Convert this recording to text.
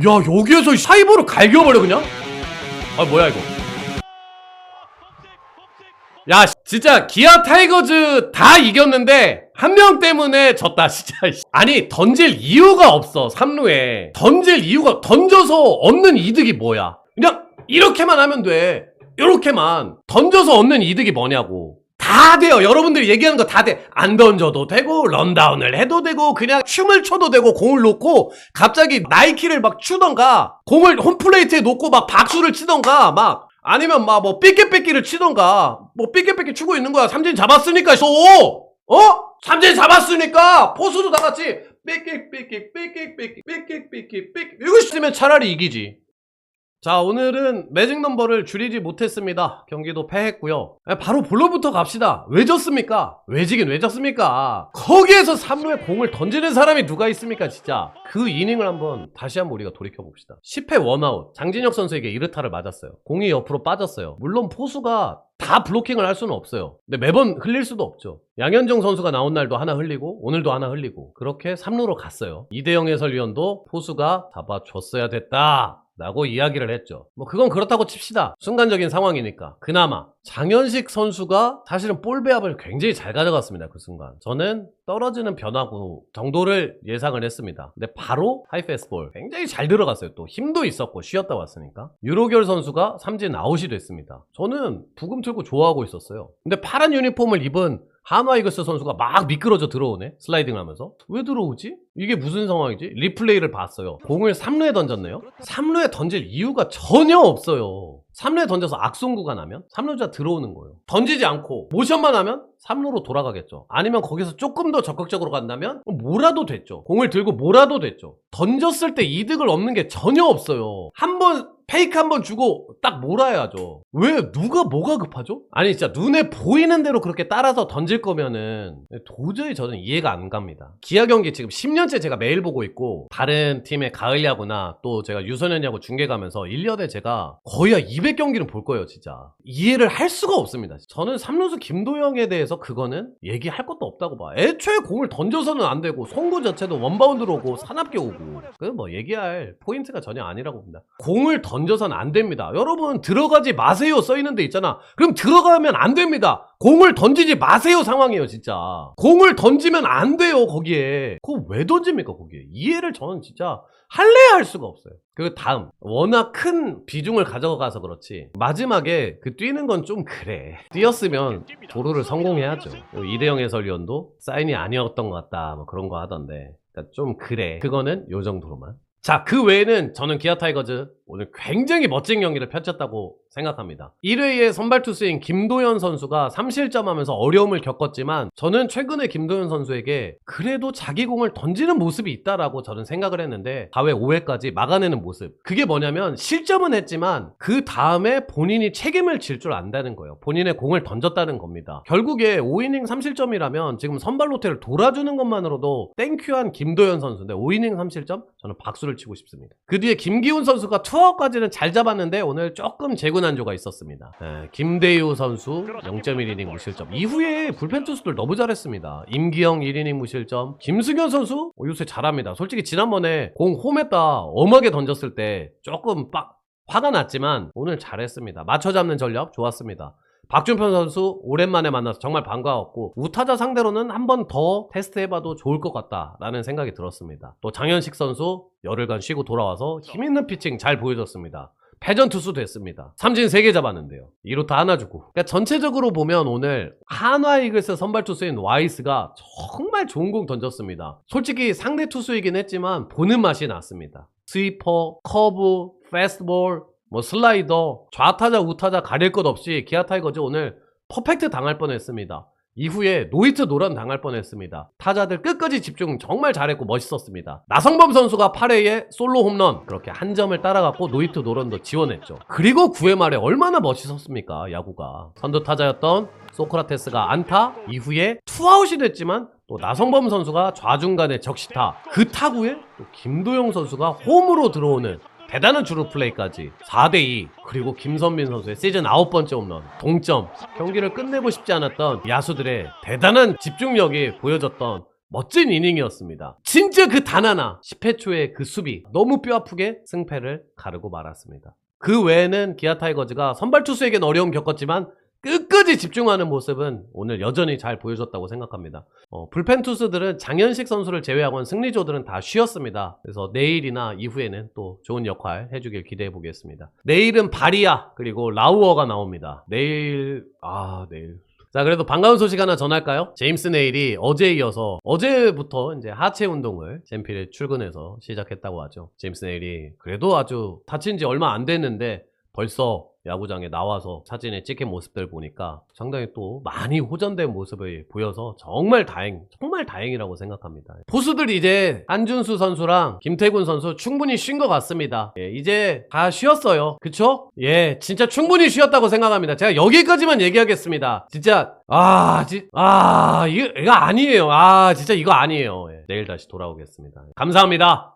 야 여기에서 샤이버를 갈겨버려 그냥? 아 뭐야 이거? 야 씨, 진짜 기아 타이거즈 다 이겼는데 한 명 때문에 졌다 진짜 씨. 아니 던질 이유가 없어 3루에. 던질 이유가 던져서 얻는 이득이 뭐야? 그냥 이렇게만 하면 돼. 이렇게만. 던져서 얻는 이득이 뭐냐고 다 돼요. 여러분들이 얘기하는 거 다 돼. 안 던져도 되고 런다운을 해도 되고 그냥 춤을 춰도 되고 공을 놓고 갑자기 나이키를 막 추던가 공을 홈플레이트에 놓고 막 박수를 치던가 막 아니면 막 뭐 삐끼삐끼를 치던가 뭐 삐끼삐끼 추고 있는 거야. 삼진 잡았으니까 쏘 어? 삼진 잡았으니까 포수도 다 같이 삐끼삐끼 삐끼삐끼 삐끼삐끼 삐끼. 이거 있으면 차라리 이기지 자 오늘은 매직 넘버를 줄이지 못했습니다 경기도 패했고요 아, 바로 볼로부터 갑시다 왜 졌습니까? 왜 지긴 왜 졌습니까? 거기에서 3루에 공을 던지는 사람이 누가 있습니까 진짜 그 이닝을 한번 다시 한번 우리가 돌이켜봅시다 10회 원아웃 장진혁 선수에게 이르타를 맞았어요 공이 옆으로 빠졌어요 물론 포수가 다 블로킹을 할 수는 없어요. 근데 매번 흘릴 수도 없죠. 양현종 선수가 나온 날도 하나 흘리고 오늘도 하나 흘리고 그렇게 3루로 갔어요. 이대영 해설위원도 포수가 잡아줬어야 됐다. 라고 이야기를 했죠. 뭐 그건 그렇다고 칩시다. 순간적인 상황이니까. 그나마 장현식 선수가 사실은 볼 배합을 굉장히 잘 가져갔습니다. 그 순간. 저는 떨어지는 변화구 정도를 예상을 했습니다. 근데 바로 하이 패스볼 굉장히 잘 들어갔어요. 또 힘도 있었고 쉬었다 왔으니까. 유로결 선수가 삼진 아웃이 됐습니다. 저는 부금 틀고 좋아하고 있었어요. 근데 파란 유니폼을 입은 이글스 선수가 막 미끄러져 들어오네 슬라이딩 하면서. 왜 들어오지? 이게 무슨 상황이지? 리플레이를 봤어요. 공을 3루에 던졌네요. 3루에 던질 이유가 전혀 없어요. 3루에 던져서 악송구가 나면 3루자 들어오는 거예요. 던지지 않고 모션만 하면 3루로 돌아가겠죠. 아니면 거기서 조금 더 적극적으로 간다면 뭐라도 됐죠. 공을 들고 뭐라도 됐죠. 던졌을 때 이득을 얻는 게 전혀 없어요. 한번 페이크 한 번 주고 딱 몰아야죠. 왜 누가 뭐가 급하죠? 아니 진짜 눈에 보이는 대로 그렇게 따라서 던질 거면은 도저히 저는 이해가 안 갑니다. 기아 경기 지금 10년째 제가 매일 보고 있고 다른 팀의 가을 야구나 또 제가 유소년 야구 중계 가면서 1년에 제가 거의 한 200경기는 볼 거예요, 진짜. 이해를 할 수가 없습니다. 저는 삼루수 김도영에 대해서 그거는 얘기할 것도 없다고 봐. 애초에 공을 던져서는 안 되고 송구 자체도 원바운드로 오고 사납게 오고 그건 뭐 얘기할 포인트가 전혀 아니라고 봅니다. 공을 던 져서는 안 됩니다. 여러분 들어가지 마세요 써 있는 데 있잖아. 그럼 들어가면 안 됩니다. 공을 던지지 마세요 상황이에요 진짜. 공을 던지면 안 돼요 거기에. 그거 왜 던집니까 거기에. 이해를 저는 진짜 할래야 할 수가 없어요. 그 다음 워낙 큰 비중을 가져가서 그렇지 마지막에 그 뛰는 건 좀 그래 뛰었으면 도루를 성공해야죠 이대영 해설위원도 사인이 아니었던 것 같다 뭐 그런 거 하던데 그러니까 좀 그래 그거는 요 정도로만 자, 그 외에는 저는 기아 타이거즈 오늘 굉장히 멋진 경기를 펼쳤다고 생각합니다. 1회에 선발 투수인 김도현 선수가 3실점 하면서 어려움을 겪었지만 저는 최근에 김도현 선수에게 그래도 자기 공을 던지는 모습이 있다라고 저는 생각을 했는데 4회 5회까지 막아내는 모습. 그게 뭐냐면 실점은 했지만 그 다음에 본인이 책임을 질 줄 안다는 거예요. 본인의 공을 던졌다는 겁니다. 결국에 5이닝 3실점이라면 지금 선발 로테를 돌아주는 것만으로도 땡큐한 김도현 선수인데 5이닝 3실점? 저는 박수를 치고 싶습니다. 그 뒤에 김기훈 선수가 투 아웃까지는 잘 잡았는데 오늘 조금 재군안조가 있었습니다. 예, 김대유 선수 0.1이닝 무실점. 이후에 불펜 투수들 너무 잘했습니다. 임기영 1이닝 무실점. 김승현 선수 어, 요새 잘합니다. 솔직히 지난번에 공 홈에다 엄하게 던졌을 때 조금 빡 화가 났지만 오늘 잘했습니다. 맞춰 잡는 전력 좋았습니다. 박준표 선수 오랜만에 만나서 정말 반가웠고 우타자 상대로는 한 번 더 테스트해봐도 좋을 것 같다라는 생각이 들었습니다. 또 장현식 선수 열흘간 쉬고 돌아와서 힘있는 피칭 잘 보여줬습니다. 패전 투수 됐습니다. 삼진 3개 잡았는데요. 2루타 하나 주고. 그러니까 전체적으로 보면 오늘 한화 이글스 선발 투수인 와이스가 정말 좋은 공 던졌습니다. 솔직히 상대 투수이긴 했지만 보는 맛이 났습니다. 스위퍼, 커브, 패스트볼, 뭐 슬라이더, 좌타자, 우타자 가릴 것 없이 기아 타이거즈 오늘 퍼펙트 당할 뻔했습니다. 이후에 노이트 노런 당할 뻔했습니다. 타자들 끝까지 집중 정말 잘했고 멋있었습니다. 나성범 선수가 8회에 솔로 홈런 그렇게 한 점을 따라갔고 노이트 노런도 지원했죠. 그리고 9회 말에 얼마나 멋있었습니까 야구가. 선두 타자였던 소크라테스가 안타 이후에 투아웃이 됐지만 또 나성범 선수가 좌중간에 적시타 그 타구에 또 김도영 선수가 홈으로 들어오는 대단한 주루 플레이까지. 4대2 그리고 김선민 선수의 시즌 9번째 홈런. 동점. 경기를 끝내고 싶지 않았던 야수들의 대단한 집중력이 보여졌던 멋진 이닝이었습니다. 진짜 그 단 하나. 10회 초의 그 수비. 너무 뼈아프게 승패를 가르고 말았습니다. 그 외에는 기아 타이거즈가 선발 투수에겐 어려움 겪었지만 끝까지 집중하는 모습은 오늘 여전히 잘 보여줬다고 생각합니다. 어, 불펜 투수들은 장현식 선수를 제외하고는 승리조들은 다 쉬었습니다. 그래서 내일이나 이후에는 또 좋은 역할 해주길 기대해 보겠습니다. 내일은 바리아 그리고 라우어가 나옵니다. 내일 아 내일 자, 그래도 반가운 소식 하나 전할까요? 제임스 네일이 어제에 이어서 어제부터 이제 하체 운동을 젠필에 출근해서 시작했다고 하죠. 제임스 네일이 그래도 아주 다친 지 얼마 안 됐는데 벌써 야구장에 나와서 사진에 찍힌 모습들 보니까 상당히 또 많이 호전된 모습을 보여서 정말 다행, 정말 다행이라고 생각합니다. 포수들 이제 안준수 선수랑 김태군 선수 충분히 쉰 것 같습니다. 예, 이제 다 쉬었어요. 그쵸? 예, 진짜 충분히 쉬었다고 생각합니다. 제가 여기까지만 얘기하겠습니다. 진짜, 아, 지, 아, 이거, 이거 아니에요. 아, 진짜 이거 아니에요. 예, 내일 다시 돌아오겠습니다. 감사합니다.